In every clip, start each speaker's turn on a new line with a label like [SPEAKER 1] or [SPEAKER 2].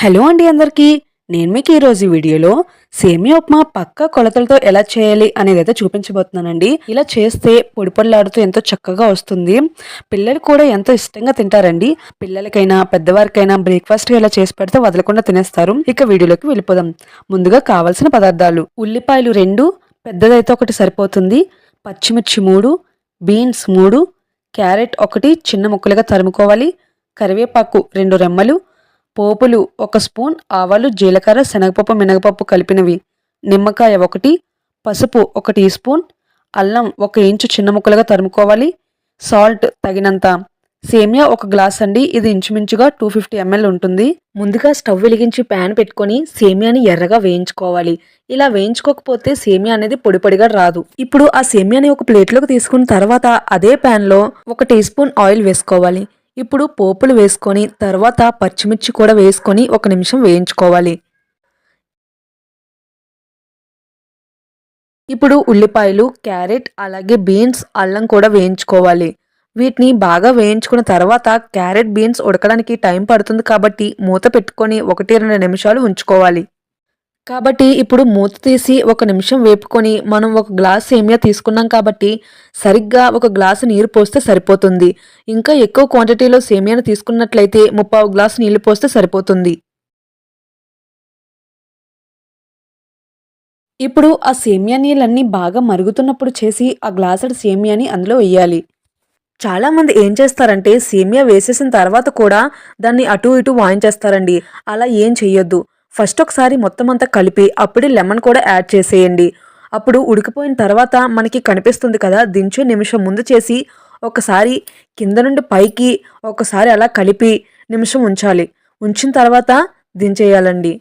[SPEAKER 1] hello అండి అందరికీ నేను మీకు ఈరోజు వీడియోలో సేమియా ఉప్మా పక్క కొలతలతో ఎలా చేయాలి అనేది అయితే చూపించబోతున్నానండి ఇలా చేస్తే పొడి పొడిలాడుతూ ఎంతో చక్కగా వస్తుంది పిల్లలు కూడా ఎంతో ఇష్టంగా తింటారండి పిల్లలకైనా పెద్దవారికైనా బ్రేక్ఫాస్ట్ ఇలా చేసి పెడితే వదలకుండా తినేస్తారు ఇక వీడియోలోకి వెళ్ళిపోదాం ముందుగా కావలసిన పదార్థాలు ఉల్లిపాయలు రెండు పెద్దదైతే ఒకటి సరిపోతుంది పచ్చిమిర్చి మూడు బీన్స్ మూడు క్యారెట్ ఒకటి చిన్న ముక్కలుగా తరుముకోవాలి కరివేపాకు రెండు రెమ్మలు పోపులు ఒక స్పూన్ ఆవాలు జీలకర్ర శనగపప్పు మినగపప్పు కలిపినవి నిమ్మకాయ ఒకటి పసుపు ఒక టీ స్పూన్ అల్లం ఒక ఇంచు చిన్న ముక్కలుగా తరుముకోవాలి సాల్ట్ తగినంత సేమియా ఒక గ్లాస్ అండి ఇది ఇంచుమించుగా టూ ఫిఫ్టీ ఎంఎల్ ఉంటుంది ముందుగా స్టవ్ వెలిగించి ప్యాన్ పెట్టుకొని సేమియాని ఎర్రగా వేయించుకోవాలి ఇలా వేయించుకోకపోతే సేమియా అనేది పొడి పొడిగా రాదు ఇప్పుడు ఆ సేమియాని ఒక ప్లేట్లోకి తీసుకున్న తర్వాత అదే ప్యాన్లో ఒక టీ స్పూన్ ఆయిల్ వేసుకోవాలి ఇప్పుడు పోపులు వేసుకొని తర్వాత పచ్చిమిర్చి కూడా వేసుకొని ఒక నిమిషం వేయించుకోవాలి ఇప్పుడు ఉల్లిపాయలు క్యారెట్ అలాగే బీన్స్ అల్లం కూడా వేయించుకోవాలి వీటిని బాగా వేయించుకున్న తర్వాత క్యారెట్ బీన్స్ ఉడకడానికి టైం పడుతుంది కాబట్టి మూత పెట్టుకొని ఒకటి రెండు నిమిషాలు ఉంచుకోవాలి కాబట్టి ఇప్పుడు మూత తీసి ఒక నిమిషం వేపుకొని మనం ఒక గ్లాస్ సేమియా తీసుకున్నాం కాబట్టి సరిగ్గా ఒక గ్లాసు నీరు పోస్తే సరిపోతుంది ఇంకా ఎక్కువ క్వాంటిటీలో సేమియాను తీసుకున్నట్లయితే ముప్పావు గ్లాసు నీళ్లు పోస్తే సరిపోతుంది ఇప్పుడు ఆ సేమియా నీళ్ళన్నీ బాగా మరుగుతున్నప్పుడు చేసి ఆ గ్లాసుడు సేమియాని అందులో వేయాలి చాలామంది ఏం చేస్తారంటే సేమియా వేసేసిన తర్వాత కూడా దాన్ని అటు ఇటు వాయించేస్తారండి అలా ఏం చెయ్యొద్దు ఫస్ట్ ఒకసారి మొత్తం అంతా కలిపి అప్పుడే లెమన్ కూడా యాడ్ చేసేయండి అప్పుడు ఉడికిపోయిన తర్వాత మనకి కనిపిస్తుంది కదా దించే నిమిషం ముందు చేసి ఒకసారి కింద నుండి పైకి ఒకసారి అలా కలిపి నిమిషం ఉంచాలి ఉంచిన తర్వాత దించేయాలండి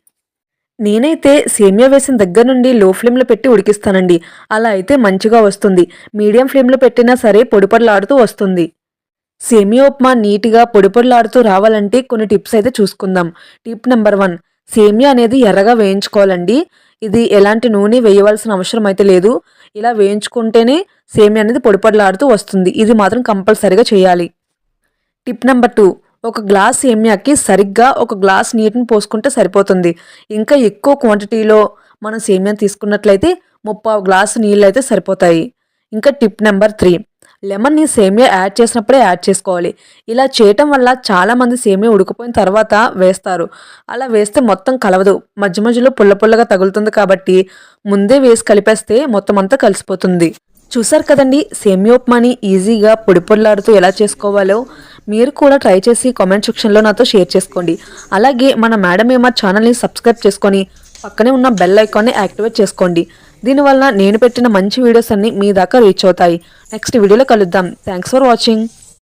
[SPEAKER 1] నేనైతే సేమియా వేసిన దగ్గర నుండి లో ఫ్లేమ్లో పెట్టి ఉడికిస్తానండి అలా అయితే మంచిగా వస్తుంది మీడియం ఫ్లేమ్లో పెట్టినా సరే పొడిపొడలాడుతూ వస్తుంది సేమియా ఉప్మా నీట్గా పొడిపొడలాడుతూ రావాలంటే కొన్ని టిప్స్ అయితే చూసుకుందాం టిప్ నెంబర్ వన్ సేమియా అనేది ఎర్రగా వేయించుకోవాలండి ఇది ఎలాంటి నూనె వేయవలసిన అవసరం అయితే లేదు ఇలా వేయించుకుంటేనే సేమియా అనేది పొడిపొడలాడుతూ వస్తుంది ఇది మాత్రం కంపల్సరీగా చేయాలి టిప్ నెంబర్ టూ ఒక గ్లాస్ సేమియాకి సరిగ్గా ఒక గ్లాస్ నీటిని పోసుకుంటే సరిపోతుంది ఇంకా ఎక్కువ క్వాంటిటీలో మనం సేమియాని తీసుకున్నట్లయితే ముప్పావు గ్లాసు నీళ్ళు అయితే సరిపోతాయి ఇంకా టిప్ నెంబర్ త్రీ లెమన్ని సేమియా యాడ్ చేసినప్పుడే యాడ్ చేసుకోవాలి ఇలా చేయటం వల్ల చాలామంది సేమియా ఉడికిపోయిన తర్వాత వేస్తారు అలా వేస్తే మొత్తం కలవదు మధ్య మధ్యలో పుల్ల పుల్లగా తగులుతుంది కాబట్టి ముందే వేసి కలిపేస్తే మొత్తం అంతా కలిసిపోతుంది చూసారు కదండి సేమియా ఉప్మాని ఈజీగా పొడి పొడిలాడుతూ ఎలా చేసుకోవాలో మీరు కూడా ట్రై చేసి కామెంట్ సెక్షన్లో నాతో షేర్ చేసుకోండి అలాగే మన మేడం మా ఛానల్ని సబ్స్క్రైబ్ చేసుకొని పక్కనే ఉన్న బెల్ ఐకాన్ని యాక్టివేట్ చేసుకోండి దీనివల్ల నేను పెట్టిన మంచి వీడియోస్ అన్నీ మీ దాకా రీచ్ అవుతాయి నెక్స్ట్ వీడియోలో కలుద్దాం థ్యాంక్స్ ఫర్ వాచింగ్